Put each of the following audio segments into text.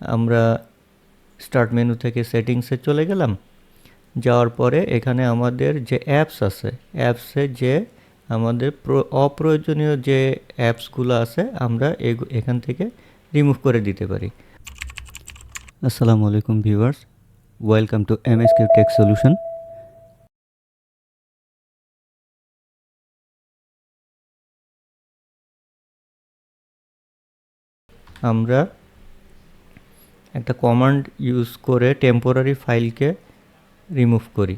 আমরা start menu থেকে সেটিংসে চলে গেলাম। যাওয়ার পরে এখানে আমাদের যে অ্যাপস আছে অ্যাপসে যে আমাদের প্র- অপ্রয়োজনীয় যে অ্যাপসগুলো আছে, আমরা এখান থেকে রিমুভ করে দিতে পারি। আসসালামু আলাইকুম viewers welcome to M S Q tech solution আমরা একটা কমান্ড ইউজ করে টেম্পোরারি ফাইলকে রিমুভ করি।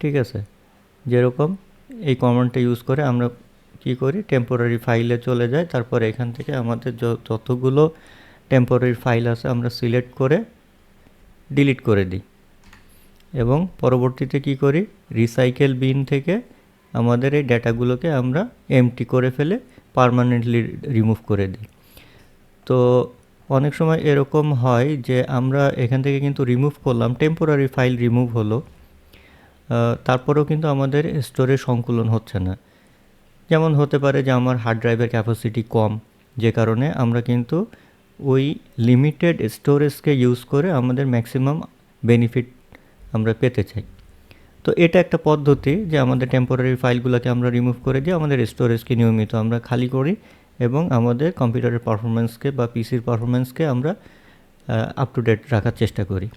ঠিক আছে? যেরকম এই কমান্ডটা ইউজ করে আমরা কি করি? টেম্পোরারি ফাইলে চলে যাই, তারপর এখান থেকে আমাদের যতগুলো টেম্পোরারি ফাইল আছে আমরা সিলেক্ট করে ডিলিট করে দিই। এবং পরবর্তীতে কি করি? রিসাইকেল বিন থেকে আমাদের এই ডেটাগুলোকে আমরা এমটি করে ফেলে পার্মানেন্টলি রিমুভ করে দিই। তো অনেক সময় এরকম হয় যে আমরা এখান থেকে কিন্তু রিমুভ করলাম টেম্পোরারি ফাইল রিমুভ হলো। তারপরেও কিন্তু আমাদের স্টোরেজ সংকুলন হচ্ছে না। যেমন হতে পারে যে আমার হার্ড ড্রাইভের ক্যাপাসিটি কম, যে কারণে আমরা কিন্তু ওই লিমিটেড স্টোরেজকে ইউজ করে আমাদের ম্যাক্সিমাম বেনিফিট আমরা পেতে চাই। তো এটা একটা পদ্ধতি যে আমাদের টেম্পোরারি ফাইলগুলোকে আমরা রিমুভ করে দিয়ে আমাদের স্টোরেজকে নিয়মিত আমরা খালি করি। এবং আমাদের কম্পিউটারের পারফরমেন্সকে বা পিসির পারফরমেন্সকে আমরা আপ টু ডেট রাখার চেষ্টা করি।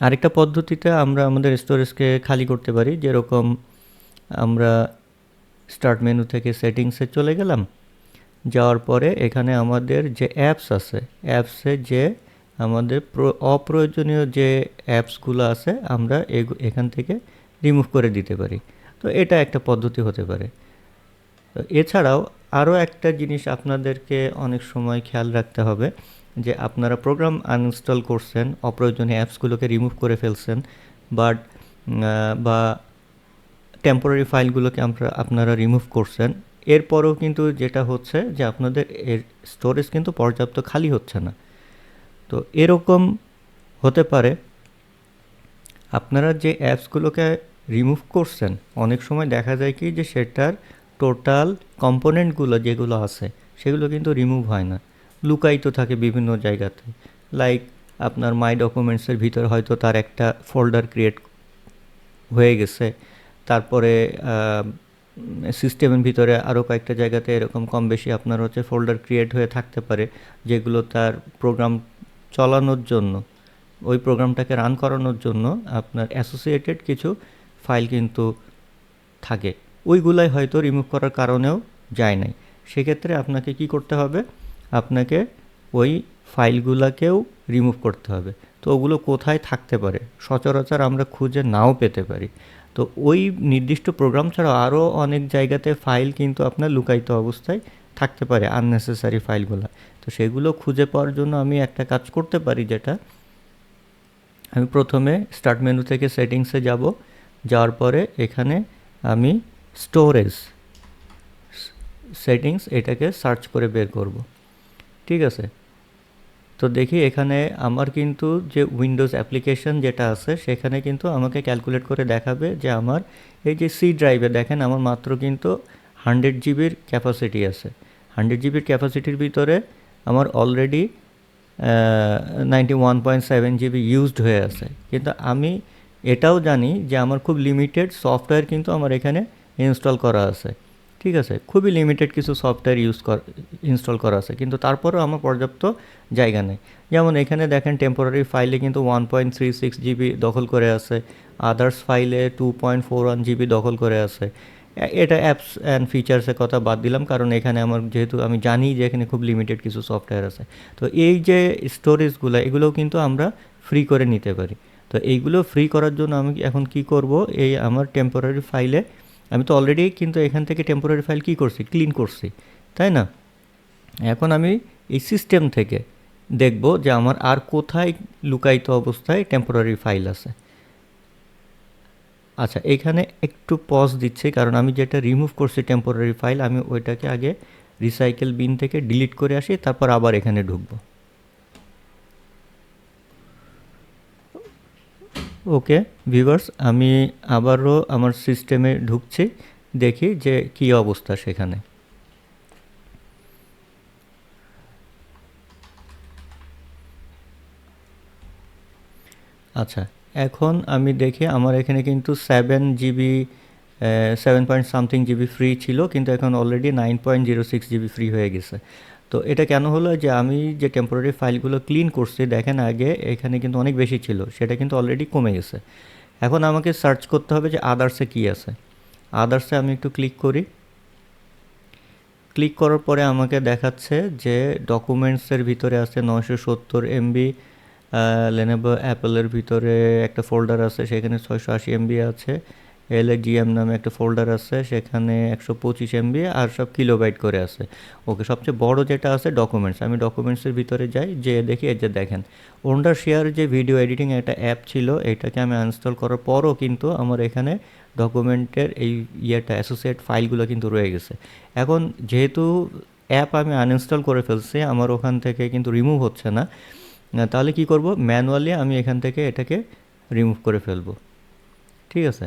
আরেকটা পদ্ধতিতে আমরা আমাদের স্টোরেজকে খালি করতে পারি, যেরকম আমরা স্টার্ট মেনু থেকে সেটিংসে চলে গেলাম, যাওয়ার পরে এখানে আমাদের যে অ্যাপস আছে অ্যাপসে যে আমাদের প্র- অপ্রয়োজনীয় যে অ্যাপসগুলো আছে, আমরা এখান থেকে রিমুভ করে দিতে পারি। তো এটা একটা পদ্ধতি হতে পারে। এছাড়াও আরও একটা জিনিস আপনাদেরকে অনেক সময় খেয়াল রাখতে হবে, যে আপনারা প্রোগ্রাম আনইনস্টল করছেন, অপ্রয়োজনীয় অ্যাপসগুলোকে রিমুভ করে ফেলছেন বাট বা টেম্পোরারি ফাইলগুলোকে আমরা, আপনারা রিমুভ করছেন, এরপরেও কিন্তু যেটা হচ্ছে যে আপনাদের এর স্টোরেজ কিন্তু পর্যাপ্ত খালি হচ্ছে না। তো এরকম হতে পারে, আপনারা যে অ্যাপসগুলোকে রিমুভ করছেন, অনেক সময় দেখা যায় কি যে সেটার টোটাল কম্পোনেন্টগুলো যেগুলো আছে, সেগুলো কিন্তু রিমুভ হয় না। লুকায়িত থাকে বিভিন্ন জায়গাতে। লাইক আপনার মাই ডকুমেন্টসের ভিতর হয়তো তার একটা ফোল্ডার ক্রিয়েট হয়ে গেছে। তারপরে সিস্টেমের ভিতরে আরও কয়েকটা জায়গাতে এরকম কম বেশি আপনার হচ্ছে ফোল্ডার ক্রিয়েট হয়ে থাকতে পারে, যেগুলো তার প্রোগ্রাম চালানোর জন্য। ওই প্রোগ্রামটাকে রান করানোর জন্য আপনার অ্যাসোসিয়েটেড কিছু ফাইল কিন্তু থাকে। ওইগুলাই হয়তো রিমুভ করার কারণেও যায় নাই। সেক্ষেত্রে আপনাকে কি করতে হবে? আপনাকে ওই ফাইলগুলোকেও রিমুভ করতে হবে। তো ওগুলো কোথায় থাকতে পারে? সচরাচর আমরা খুঁজে নাও পেতে পারি। তো ওই নির্দিষ্ট প্রোগ্রাম ছাড়া আরও অনেক জায়গাতে ফাইল কিন্তু আপনার লুকায়িত অবস্থায় থাকতে পারে আননেসেসারি ফাইলগুলো। তো সেগুলো খুঁজে পাওয়ার জন্য আমি একটা কাজ করতে পারি যেটা, আমি প্রথমে স্টার্ট মেনু থেকে সেটিংসে যাব। যাওয়ার পরে এখানে আমি স্টোরেজ সেটিংস এটাকে সার্চ করে বের করব। ঠিক আছে? তো দেখি এখানে আমার কিন্তু যে উইন্ডোজ অ্যাপ্লিকেশন যেটা আছে, সেখানে কিন্তু আমাকে ক্যালকুলেট করে দেখাবে যে আমার এই যে সি ড্রাইভে দেখেন আমার মাত্র কিন্তু হান্ড্রেড জিবির ক্যাপাসিটি আছে। হান্ড্রেড জিবির ক্যাপাসিটির ভিতরে আমার already ninety one point seven GB used হয়ে আছে। কিন্তু আমি এটাও জানি যে আমার খুব লিমিটেড সফটওয়্যার কিন্তু আমার এখানে ইনস্টল করা আছে। ঠিক আছে? খুবই লিমিটেড কিছু সফটওয়্যার ইউজ কর ইনস্টল করা আছে। কিন্তু তারপরেও আমার পর্যাপ্ত জায়গা নেই। যেমন এখানে দেখেন টেম্পোরারি ফাইলে কিন্তু one point three six GB দখল করে আছে। আদার্স ফাইলে two point four one GB দখল করে আছে। এটা অ্যাপস অ্যান্ড ফিচার্সের কথা বাদ দিলাম। কারণ এখানে আমার যেহেতু আমি জানি যে এখানে খুব লিমিটেড কিছু সফটওয়্যার আছে। তো এই যে স্টোরেজগুলো এগুলোও কিন্তু আমরা ফ্রি করে নিতে পারি। তো এইগুলো ফ্রি করার জন্য আমি এখন কি করব? এই আমার টেম্পোরারি ফাইলে আমি তো অলরেডি কিন্তু এখান থেকে টেম্পোরারি ফাইল কী করছি? ক্লিন করছি, তাই না? এখন আমি এই সিস্টেম থেকে দেখব যে আমার আর কোথায় লুকায়িত অবস্থায় টেম্পোরারি ফাইল আছে। আচ্ছা এখানে একটু পজ দিচ্ছে, কারণ আমি যেটা রিমুভ করছি টেম্পোরারি ফাইল আমি ওইটাকে আগে রিসাইকেল বিন থেকে ডিলিট করে আসি, তারপর আবার এখানে ঢুকবো। ওকে ভিভার্স আমি আবারও আমার সিস্টেমে ঢুকছি, দেখি যে কি অবস্থা সেখানে। আচ্ছা এখন আমি দেখি আমার এখানে কিন্তু seven GB seven point something GB free ছিল, কিন্তু এখন already nine point zero six GB free হয়ে গেছে। তো এটা কেন হলো যে আমি যে টেম্পোরারি ফাইলগুলো ক্লিন করছি, দেখেন আগে এখানে কিন্তু অনেক বেশি ছিল, সেটা কিন্তু অলরেডি কমে গেছে। এখন আমাকে সার্চ করতে হবে যে আদার্সে কী আছে। আদার্সে আমি একটু ক্লিক করি। ক্লিক করার পরে আমাকে দেখাচ্ছে যে ডকুমেন্টসের ভিতরে আছে নশো সত্তর এমবি লেনেভো অ্যাপেলের ভিতরে একটা ফোল্ডার আছে, সেখানে ছয়শো আশি এমবি আছে। এল জিএম নামে একটা ফোল্ডার আছে, সেখানে একশো পঁচিশ এমবি আর সব কিলোবাইট করে আছে। ওকে, সবচেয়ে বড় যেটা আছে ডকুমেন্টস আমি ডকুমেন্টসের ভিতরে যাই যে দেখি, এই যে দেখেন। ওন্ডার শেয়ার যে ভিডিও এডিটিং একটা অ্যাপ ছিল, এটাকে আমি আনস্টল করার পরও কিন্তু আমার এখানে ডকুমেন্টের এই ইয়েটা অ্যাসোসিয়েট ফাইলগুলো কিন্তু রয়ে গেছে। এখন যেহেতু অ্যাপ আমি আনইনস্টল করে ফেলছি, আমার ওখান থেকে কিন্তু রিমুভ হচ্ছে না তাহলে কি করব? ম্যানুয়ালি আমি এখান থেকে এটাকে রিমুভ করে ফেলব। ঠিক আছে?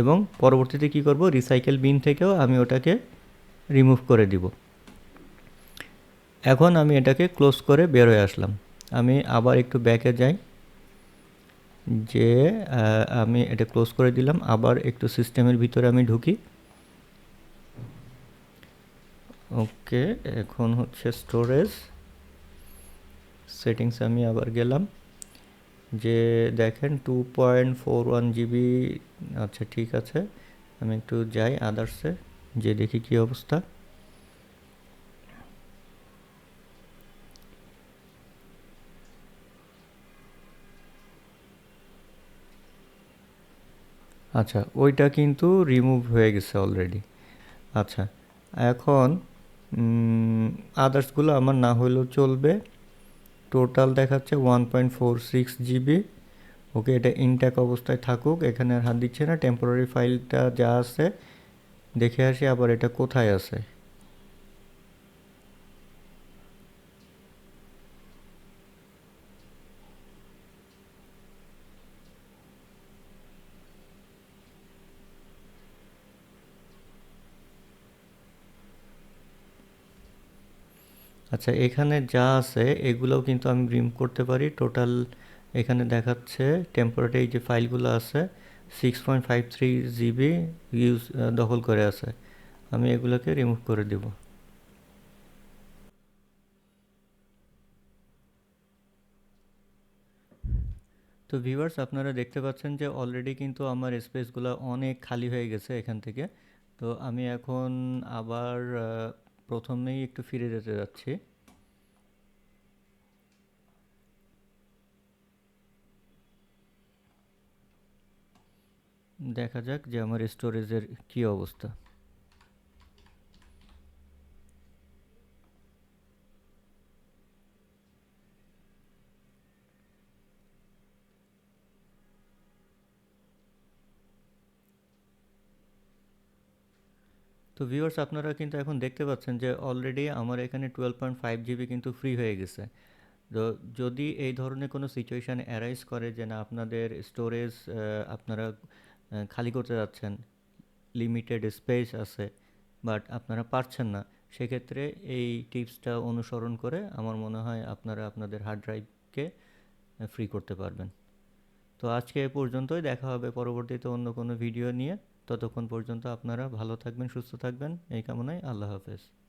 এবং পরবর্তীতে কি করব? রিসাইকেল বিন থেকেও আমি ওটাকে রিমুভ করে দিব। এখন আমি এটাকে ক্লোজ করে বের হয়ে আসলাম। আমি আবার একটু ব্যাকে যাই। যে আমি এটা ক্লোজ করে দিলাম। আবার একটু সিস্টেমের ভিতরে আমি ঢুকি। ওকে এখন হচ্ছে স্টোরেজ সেটিংস আমি আবার গেলাম। যে দেখেন two point four one GB আচ্ছা ঠিক আছে, আমি একটু যাই আদার্সে যে দেখি কী অবস্থা। আচ্ছা ওইটা কিন্তু রিমুভ হয়ে গেছে অলরেডি আচ্ছা এখন আদার্সগুলো আমার না হলেও চলবে। টোটাল দেখাচ্ছে one point four six GB okay এটা ইনট্যাক অবস্থায় থাকুক, এখানে আর হাত দিচ্ছে না টেম্পোরারি ফাইলটা যা আছে, দেখে আসি আবার এটা কোথায় আছে। আচ্ছা এখানে যা আছে, এগুলোও কিন্তু আমি রিম করতে পারি। টোটাল এখানে দেখাচ্ছে টেম্পোরারি যে ফাইলগুলো আছে six point five three GB use দখল করে আছে। আমি এগুলোকে রিমুভ করে দেব। তো ভিউয়ার্স, আপনারা দেখতে পাচ্ছেন যে অলরেডি কিন্তু আমার স্পেসগুলো অনেক খালি হয়ে গেছে এখান থেকে। তো আমি এখন আবার প্রথমেই একটু ফিরে যেতে যাচ্ছি। দেখা যাক যে আমার স্টোরেজের কি অবস্থা। তো ভিউয়ার্স আপনারা কিন্তু এখন দেখতে পাচ্ছেন যে অলরেডি আমার এখানে টুয়েলভ পয়েন্ট ফাইভ জিবি কিন্তু ফ্রি হয়ে গেছে। তো যদি এই ধরনের কোনো সিচুয়েশান অ্যারাইজ করে যে না, আপনাদের স্টোরেজ আপনারা খালি করতে যাচ্ছেন লিমিটেড স্পেস আছে বাট আপনারা পারছেন না, সেক্ষেত্রে এই টিপসটা অনুসরণ করে আমার মনে হয় আপনারা আপনাদের হার্ড ড্রাইভকে ফ্রি করতে পারবেন। তো আজকে এ পর্যন্তই, দেখা হবে পরবর্তীতে অন্য কোনো ভিডিও নিয়ে। ততক্ষণ পর্যন্ত আপনারা ভালো থাকবেন সুস্থ থাকবেন। এই কামনায় আল্লাহ হাফেজ।